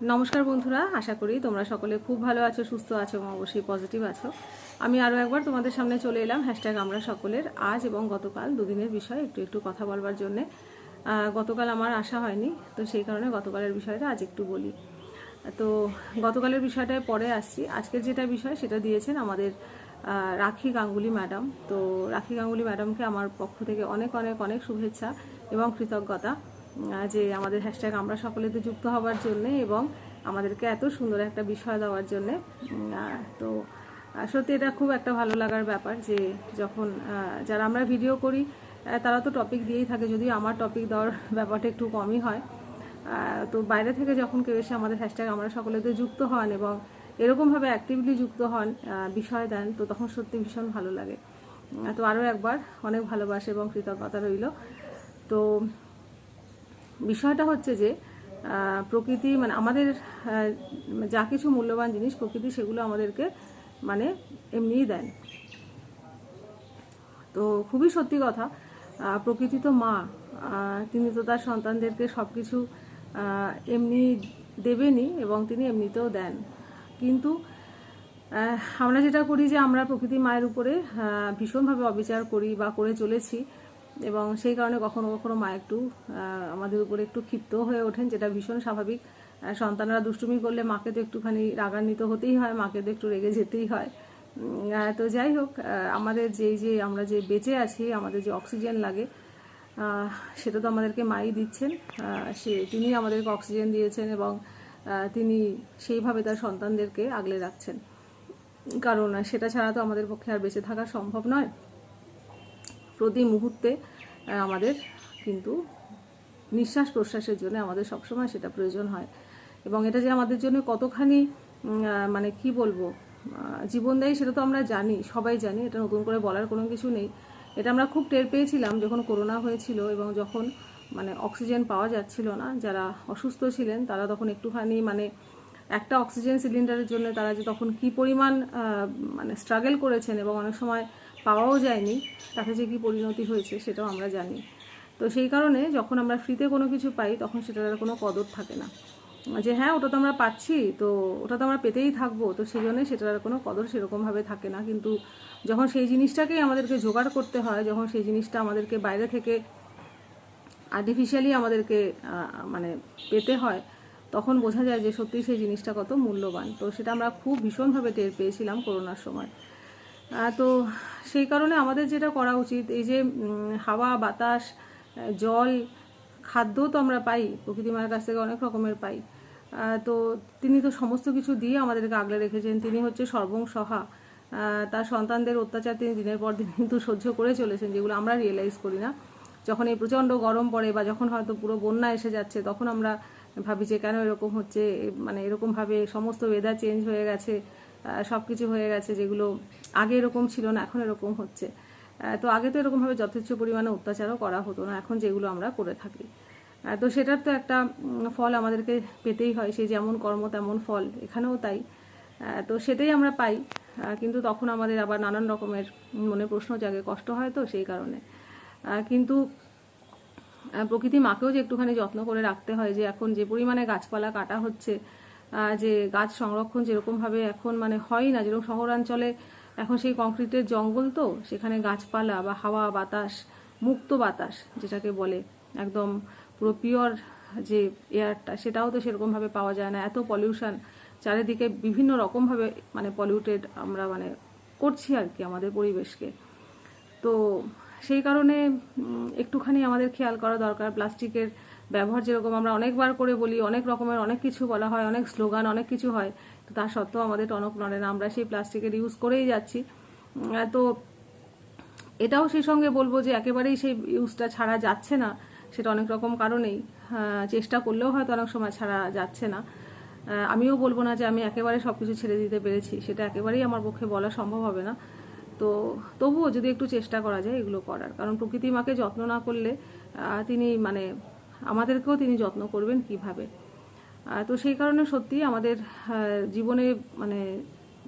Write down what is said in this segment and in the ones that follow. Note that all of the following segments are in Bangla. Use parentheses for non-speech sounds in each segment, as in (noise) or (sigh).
নমস্কার বন্ধুরা, আশা করি তোমরা সকলে খুব ভালো আছো, সুস্থ আছো এবং অবশ্যই পজিটিভ আছো। আমি আরও একবার তোমাদের সামনে চলে এলাম হ্যাশট্যাগ আমরা সকলের আজ এবং গতকাল দুদিনের বিষয়ে একটু একটু কথা বলবার জন্যে। গতকাল আমার আসা হয়নি, তো সেই কারণে গতকালের বিষয়টা আজ একটু বলি। তো গতকালের বিষয়টায় পরে আসছি। আজকের যেটা বিষয় সেটা দিয়েছেন আমাদের রাখি গাঙ্গুলি ম্যাডাম। তো রাখি গাঙ্গুলি ম্যাডামকে আমার পক্ষ থেকে অনেক অনেক অনেক শুভেচ্ছা এবং কৃতজ্ঞতা। যে আমাদের হ্যাশট্যাগ আমরা সকলেতে যুক্ত হওয়ার জন্যে এবং আমাদেরকে এত সুন্দর একটা বিষয় দেওয়ার জন্যে। তো সত্যি এটা খুব একটা ভালো লাগার ব্যাপার যে যখন যারা আমরা ভিডিও করি তারা তো টপিক দিয়েই থাকে, যদিও আমার টপিক দেওয়ার (laughs) ব্যাপারটা একটু কমই হয়। তো বাইরে থেকে যখন কেউ এসে আমাদের হ্যাশট্যাগ আমরা সকলেতে যুক্ত হন এবং এরকমভাবে অ্যাক্টিভলি যুক্ত হন বিষয় দেন, তো তখন সত্যি ভীষণ ভালো লাগে। তো আরও একবার অনেক ভালোবাসা এবং কৃতজ্ঞতা রইল। তো বিষয়টা হচ্ছে যে প্রকৃতি মানে আমাদের যা কিছু মূল্যবান জিনিস প্রকৃতি সেগুলো আমাদেরকে মানে এমনিই দেন। তো খুবই সত্যি কথা প্রকৃতি তো মা তিনি তো তার সন্তানদেরকে সব কিছু এমনি দেবেনই এবং তিনি এমনিতেও দেন। কিন্তু আমরা যেটা করি যে আমরা প্রকৃতি মায়ের উপরে ভীষণভাবে অবিচার করি বা করে চলেছি। এবং সেই কারণে কখনো কখনো মা একটু আমাদের উপরে একটু ক্ষিপ্ত হয়ে ওঠেন, যেটা ভীষণ স্বাভাবিক। সন্তানরা দুষ্টুমি করলে মাকে তো একটুখানি রাগান্বিত হতেই হয়, মাকে তো একটু রেগে যেতেই হয়। তো যাই হোক আমাদের যেই যে, আমরা যে বেঁচে আছি, আমাদের যে অক্সিজেন লাগে সেটা তো আমাদেরকে মাই দিচ্ছেন। সে তিনি আমাদেরকে অক্সিজেন দিয়েছেন এবং তিনি সেইভাবে তার সন্তানদেরকে আগলে রাখছেন। কারণ সেটা ছাড়া তো আমাদের পক্ষে আর বেঁচে থাকা সম্ভব নয়। প্রতি মুহূর্তে আমাদের কিন্তু নিঃশ্বাস প্রশ্বাসের জন্য আমাদের সবসময় সেটা প্রয়োজন হয়। এবং এটা যে আমাদের জন্য কতখানি মানে কি বলব আহ, জীবনদায়ী সেটা তো আমরা জানি সবাই জানি এটা নতুন করে বলার কোনো কিছু নেই। এটা আমরা খুব টের পেয়েছিলাম যখন করোনা হয়েছিল এবং যখন মানে অক্সিজেন পাওয়া যাচ্ছিল না যারা অসুস্থ ছিলেন তারা তখন একটুখানি মানে একটা অক্সিজেন সিলিন্ডারের জন্য তারা যে তখন কি পরিমাণ মানে স্ট্রাগল করেছেন এবং অনেক সময় পাওয়াও যায়নি, তাতে যে কী পরিণতি হয়েছে সেটাও আমরা জানি। তো সেই কারণে যখন আমরা ফ্রিতে কোনো কিছু পাই, তখন সেটার আর কোনো কদর থাকে না। যে হ্যাঁ ওটা তো আমরা পাচ্ছি, তো ওটা তো আমরা পেতেই থাকব, তো সেই জন্যে সেটার আর কোনো কদর সেরকমভাবে থাকে না। কিন্তু যখন সেই জিনিসটাকেই আমাদেরকে জোগাড় করতে হয়, যখন সেই জিনিসটা আমাদেরকে বাইরে থেকে আর্টিফিশিয়ালি আমাদেরকে মানে পেতে হয়, তখন বোঝা যায় যে সত্যিই সেই জিনিসটা কত মূল্যবান। তো সেটা আমরা খুব ভীষণভাবে টের পেয়েছিলাম করোনার সময়। তো সেই কারণে আমাদের যেটা করা উচিত, এই যে হাওয়া, বাতাস জল, খাদ্য তো আমরা পাই, প্রকৃতি মায়ের কাছ থেকে অনেক রকমের পাই। তো তিনি তো সমস্ত কিছু দিয়ে আমাদেরকে আগলে রেখেছেন। তিনি হচ্ছে সর্বং সহা। তার সন্তানদের অত্যাচার তিনি দিনের পর দিন কিন্তু সহ্য করে চলেছেন, যেগুলো আমরা রিয়েলাইজ করি না। যখন এই প্রচণ্ড গরম পড়ে বা যখন হয়তো পুরো বন্যা এসে যাচ্ছে, তখন আমরা ভাবি যে কেন এরকম হচ্ছে মানে এরকমভাবে সমস্ত ওয়েদার চেঞ্জ হয়ে গেছে। সব কিছু হয়ে গেছে, যেগুলো আগে এরকম ছিল না, এখন এরকম হচ্ছে। তো আগে তো এরকমভাবে যথেষ্ট পরিমাণে অত্যাচারও করা হতো না, এখন যেগুলো আমরা করে থাকি। তো সেটার তো একটা ফল আমাদেরকে পেতেই হয়, সে যেমন কর্ম তেমন ফল, এখানেও তাই। তো সেটাই আমরা পাই কিন্তু তখন আমাদের আবার নানান রকমের মনে প্রশ্ন জাগে, কষ্ট হয় তো সেই কারণে। কিন্তু প্রকৃতি মাকেও যে একটুখানি যত্ন করে রাখতে হয়, যে এখন যে পরিমাণে গাছপালা কাটা হচ্ছে যে গাছ সংরক্ষণ যেরকমভাবে এখন মানে হয় না, যেরকম শহরাঞ্চলে এখন সেই কংক্রিটের জঙ্গল তো, সেখানে গাছপালা বা হাওয়া বাতাস, মুক্ত বাতাস যেটাকে বলে, একদম পুরো পিওর যে এয়ারটা, সেটাও তো সেরকমভাবে পাওয়া যায় না। এত পলিউশন, চারিদিকে বিভিন্ন রকমভাবে মানে পলিউটেড আমরা মানে করছি আর কি আমাদের পরিবেশকে। তো সেই কারণে একটুখানি আমাদের খেয়াল করা দরকার, প্লাস্টিকের ব্যবহার যেরকম আমরা অনেকবার করে বলি, অনেক রকমের অনেক কিছু বলা হয়, অনেক স্লোগান, অনেক কিছু হয়। তো তা সত্ত্বেও আমাদের টনক নড়ে না, আমরা সেই প্লাস্টিকের ইউজ করেই যাচ্ছি। তো এটাও সেই সঙ্গে বলব যে একেবারেই সেই ইউজটা ছাড়া যাচ্ছে না, সেটা অনেক রকম কারণেই। চেষ্টা করলেও হয়তো অনেক সময় ছাড়া যাচ্ছে না। আমিও বলব না যে আমি একেবারে সব কিছু ছেড়ে দিতে পেরেছি, সেটা একেবারেই আমার পক্ষে বলা সম্ভব হবে না। তো তবুও যদি একটু চেষ্টা করা যায় এগুলো করার, কারণ প্রকৃতি মাকে যত্ন না করলে তিনি মানে আমাদেরকেও তিনি যত্ন করবেন কীভাবে। তো সেই কারণে সত্যি আমাদের জীবনে মানে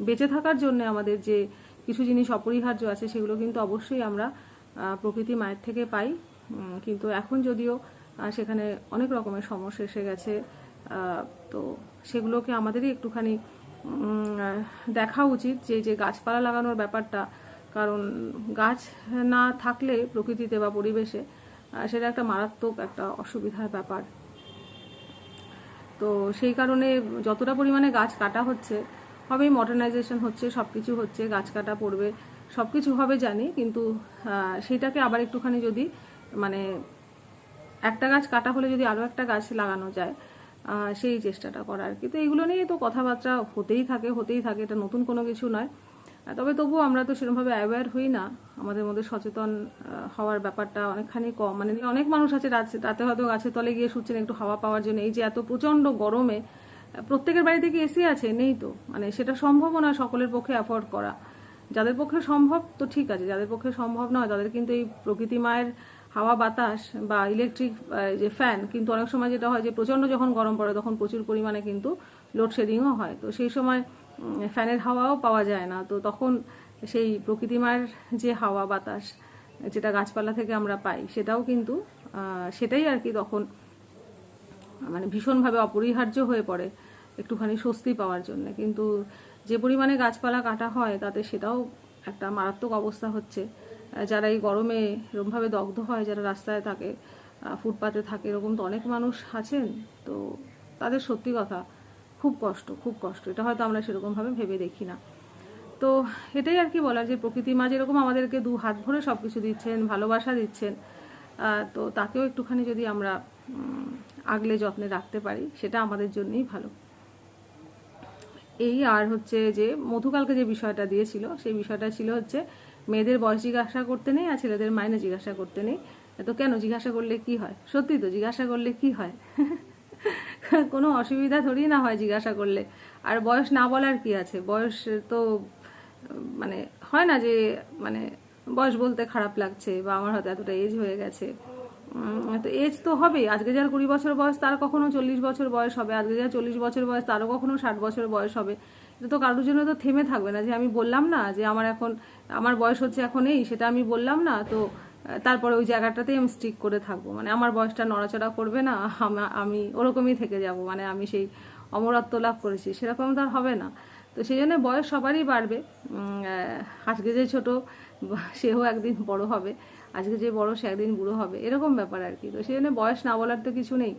বেঁচে থাকার জন্য আমাদের যে কিছু জিনিস অপরিহার্য আছে, সেগুলো কিন্তু অবশ্যই আমরা প্রকৃতি মায়ের থেকে পাই। কিন্তু এখন যদিও সেখানে অনেক রকমের সমস্যা এসে গেছে তো সেগুলোকে আমাদেরই একটুখানি দেখা উচিত যে যে গাছপালা লাগানোর ব্যাপারটা। কারণ গাছ না থাকলে প্রকৃতিতে বা পরিবেশে সেটা একটা মারাত্মক একটা অসুবিধার ব্যাপার। তো সেই কারণে যতটা পরিমাণে গাছ কাটা হচ্ছে, হবেই মডার্নাইজেশন হচ্ছে সব কিছু হচ্ছে, গাছ কাটা পড়বে সব কিছু হবে জানি, কিন্তু সেটাকে আবার একটুখানি যদি মানে একটা গাছ কাটা হলে যদি আরও একটা গাছ লাগানো যায় সেই চেষ্টাটা করার। কিন্তু এইগুলো নিয়ে তো কথাবার্তা হতেই থাকে হতেই থাকে, এটা নতুন কোনো কিছু নয়। তবে তবুও আমরা তো সেরকমভাবে অ্যাওয়্যার হই না। আমাদের মধ্যে সচেতন হওয়ার ব্যাপারটা অনেকখানি কম। মানে অনেক মানুষ আছে রাত- হয়তো গাছের তলে গিয়ে শুচ্ছেন একটু হাওয়া পাওয়ার জন্য। এই যে এত প্রচণ্ড গরমে প্রত্যেকের বাড়িতে কি এসি আছে? নেই তো। মানে সেটা সম্ভবও না সকলের পক্ষে অ্যাফোর্ড করা। যাদের পক্ষে সম্ভব তো ঠিক আছে, যাদের পক্ষে সম্ভব নয়, তাদের কিন্তু এই প্রকৃতি মায়ের হাওয়া বাতাস বা ইলেকট্রিক যে ফ্যান কিন্তু অনেক সময় যেটা হয় যে প্রচণ্ড যখন গরম পড়ে তখন প্রচুর পরিমাণে কিন্তু লোডশেডিংও হয়। তো সেই সময় ফ্যানের হাওয়াও পাওয়া যায় না। তো তখন সেই প্রকৃতিমার যে হাওয়া বাতাস, যেটা গাছপালা থেকে আমরা পাই, সেটাও কিন্তু সেটাই আর কি তখন মানে ভীষণভাবে অপরিহার্য হয়ে পড়ে একটুখানি স্বস্তি পাওয়ার জন্য। কিন্তু যে পরিমাণে গাছপালা কাটা হয়, তাতে সেটাও একটা মারাত্মক অবস্থা হচ্ছে। যারা এই গরমে এরকমভাবে দগ্ধ হয়, যারা রাস্তায় থাকে ফুটপাতে থাকে, এরকম তো অনেক মানুষ আছেন, তো তাদের সত্যি কথা। খুব কষ্ট খুব কষ্ট। এটা হয়তো আমরা সেরকমভাবে ভেবে দেখি না। তো এটাই আর কি বলার যে প্রকৃতি মা যেরকম আমাদেরকে দু হাত ভরে সব কিছু দিচ্ছেন, ভালোবাসা দিচ্ছেন তো তাকেও একটুখানি যদি আমরা আগলে যত্নে রাখতে পারি, সেটা আমাদের জন্যই ভালো। এই আর হচ্ছে যে মধুকালকে যে বিষয়টা দিয়েছিল, সেই বিষয়টা ছিল হচ্ছে মেয়েদের বয়স জিজ্ঞাসা করতে নেই আর ছেলেদের মাইনে জিজ্ঞাসা করতে নেই। তো কেন জিজ্ঞাসা করলে কি হয়? সত্যি তো জিজ্ঞাসা করলে কি হয়? (laughs) কোনো অসুবিধা থোড়ি না হয় জিজ্ঞাসা করলে। আর বয়স না বলার কি আছে? বয়স তো মানে হয় না যে মানে বয়স বলতে খারাপ লাগছে বা আমার হয়তো এতটা এজ হয়ে গেছে। তো এজ তো হবেই। আজকে যার কুড়ি বছর বয়স, তার কখনো চল্লিশ বছর বয়স হবে। আজকে যার চল্লিশ বছর বয়স, তারও কখনো ষাট বছর বয়স হবে। এটা তো কারোর জন্য তো থেমে থাকবে না যে আমি বললাম না যে আমার এখন, আমার বয়স হচ্ছে এখন এই, সেটা আমি বললাম না। তো তারপরে ওই জায়গাটাতেই আমি স্টিক করে থাকব। মানে আমার বয়সটা নড়াচড়া করবে না, আমি ওরকমই থেকে যাব। মানে আমি সেই অমরত্ব লাভ করেছি। সেরকম তো আর হবে না। তো সেই জন্য বয়স সবারই বাড়বে। আজকে যে ছোট, সেও একদিন বড় হবে। আজকে যে বড়, সে একদিন বুড়ো হবে। এরকম ব্যাপার আর কি। তো সেই জন্য বয়স না বলার তো কিছু নেই।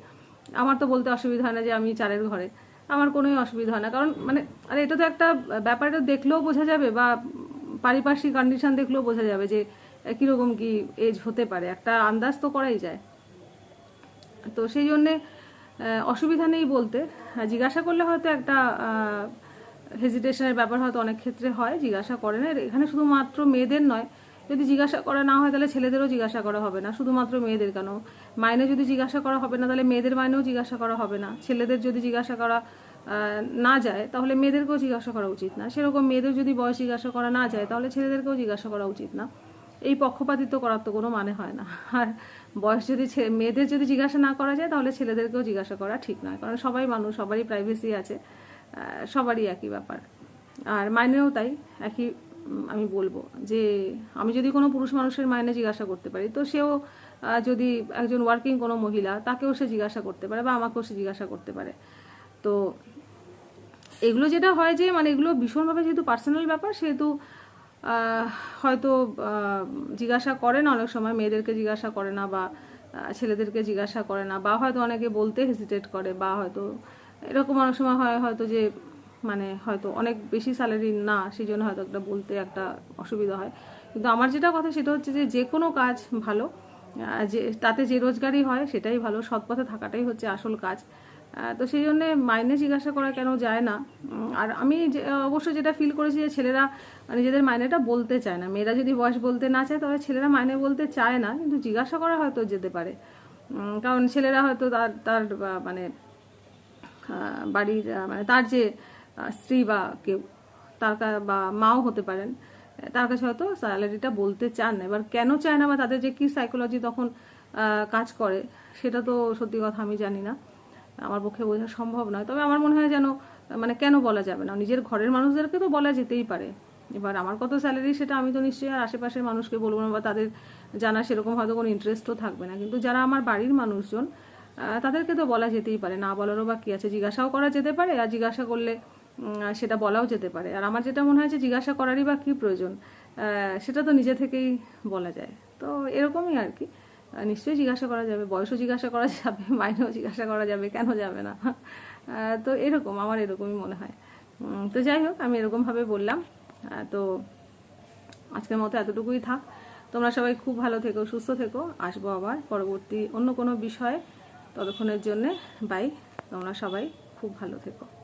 আমার তো বলতে অসুবিধা হয় না যে আমি চারের ঘরে। আমার কোনোই অসুবিধা হয় না। কারণ মানে আরে এটা তো একটা ব্যাপারটা দেখলেও বোঝা যাবে বা পারিপার্শ্বিক কন্ডিশন দেখলেও বোঝা যাবে যে কীরকম কি এজ হতে পারে, একটা আন্দাজ তো করাই যায়। তো সেই জন্যে অসুবিধা নেই বলতে। জিজ্ঞাসা করলে হয়তো একটা হেজিটেশনের ব্যাপার হয়তো অনেক ক্ষেত্রে হয়, জিজ্ঞাসা করে না। এখানে শুধুমাত্র মেয়েদের নয়, যদি জিজ্ঞাসা করা না হয় তাহলে ছেলেদেরও জিজ্ঞাসা করা হবে না, শুধুমাত্র মেয়েদের কেন? মাইনে যদি জিজ্ঞাসা করা হবে না, তাহলে মেয়েদের মাইনেও জিজ্ঞাসা করা হবে না। ছেলেদের যদি জিজ্ঞাসা করা না যায়, তাহলে মেয়েদেরকেও জিজ্ঞাসা করা উচিত না। সেরকম মেয়েদের যদি বয়স জিজ্ঞাসা করা না যায়, তাহলে ছেলেদেরকেও জিজ্ঞাসা করা উচিত না। এই পক্ষপাতিত্ব করার তো কোনো মানে হয় না। আর বয়স যদি মেয়েদের যদি জিজ্ঞাসা না করা যায়, তাহলে ছেলেদেরকেও জিজ্ঞাসা করা ঠিক নয়। কারণ সবাই মানুষ, সবারই প্রাইভেসি আছে সবারই একই ব্যাপার। আর মাইনেও তাই, একই আমি বলব যে আমি যদি কোনো পুরুষ মানুষের মাইনে জিজ্ঞাসা করতে পারি, তো সেও যদি একজন ওয়ার্কিং কোনো মহিলা, তাকেও সে জিজ্ঞাসা করতে পারে বা আমাকেও সে জিজ্ঞাসা করতে পারে। তো এগুলো যেটা হয় যে মানে এগুলো ভীষণভাবে যেহেতু পার্সোনাল ব্যাপার, সেহেতু হয়তো জিজ্ঞাসা করে না অনেক সময়, মেয়েদেরকে জিজ্ঞাসা করে না বা ছেলেদেরকে জিজ্ঞাসা করে না বা হয়তো অনেকে বলতে হেজিটেট করে বা হয়তো এরকম অনেক সময় হয় হয়তো যে মানে হয়তো অনেক বেশি স্যালারি না সেই জন্য হয়তো একটা বলতে একটা অসুবিধা হয়। কিন্তু আমার যেটা কথা সেটা হচ্ছে যে যে কোনো কাজ ভালো যে, তাতে যে রোজগারই হয় সেটাই ভালো, সৎ পথে থাকাটাই হচ্ছে আসল কাজ। তো সেই জন্যে মাইনে জিজ্ঞাসা করা কেন যায় না? আর আমি অবশ্য যেটা ফিল করেছি যে ছেলেরা নিজেদের মাইনেটা বলতে চায় না। মেয়েরা যদি বয়স বলতে না চায় তবে ছেলেরা মাইনে বলতে চায় না, কিন্তু জিজ্ঞাসা করা হয়তো যেতে পারে। কারণ ছেলেরা হয়তো তার তার মানে বাড়ির মানে তার যে স্ত্রী বা কেউ, তার বা মাও হতে পারেন, তার কাছে হয়তো স্যালারিটা বলতে চান না। এবার কেন চায় না বা তাদের যে কি সাইকোলজি তখন কাজ করে, সেটা তো সত্যি কথা আমি জানি না। আমার পক্ষে বোঝা সম্ভব নয়। তবে আমার মনে হয় যেন মানে কেন বলা যাবে না? নিজের ঘরের মানুষদেরকে তো বলা যেতেই পারে। এবার আমার কত স্যালারি সেটা আমি তো নিশ্চয়ই আর আশেপাশের মানুষকে বলব না বা তাদের জানা সেরকম হয়তো কোনো ইন্টারেস্টও থাকবে না। কিন্তু যারা আমার বাড়ির মানুষজন তাদেরকে তো বলা যেতেই পারে। না বলারও বা কী আছে। জিজ্ঞাসাও করা যেতে পারে আর জিজ্ঞাসা করলে সেটা বলাও যেতে পারে। আর আমার যেটা মনে হয় যে জিজ্ঞাসা করারই বা কী প্রয়োজন সেটা তো নিজে থেকেই বলা যায়। তো এরকমই আর কি। নিশ্চয়ই জিজ্ঞাসা করা যাবে, বয়সও জিজ্ঞাসা করা যাবে, (laughs) মাইনেও জিজ্ঞাসা করা যাবে, কেন যাবে না? তো এরকম, আমার এরকমই মনে হয়। তো যাই হোক, আমি এরকমভাবে বললাম। তো আজকের মতো এতটুকুই থাক। তোমরা সবাই খুব ভালো থেকো, সুস্থ থেকো। আসব আবার পরবর্তী অন্য কোনো বিষয়ে ততক্ষণের জন্যে। বাই তোমরা সবাই খুব ভালো থেকো।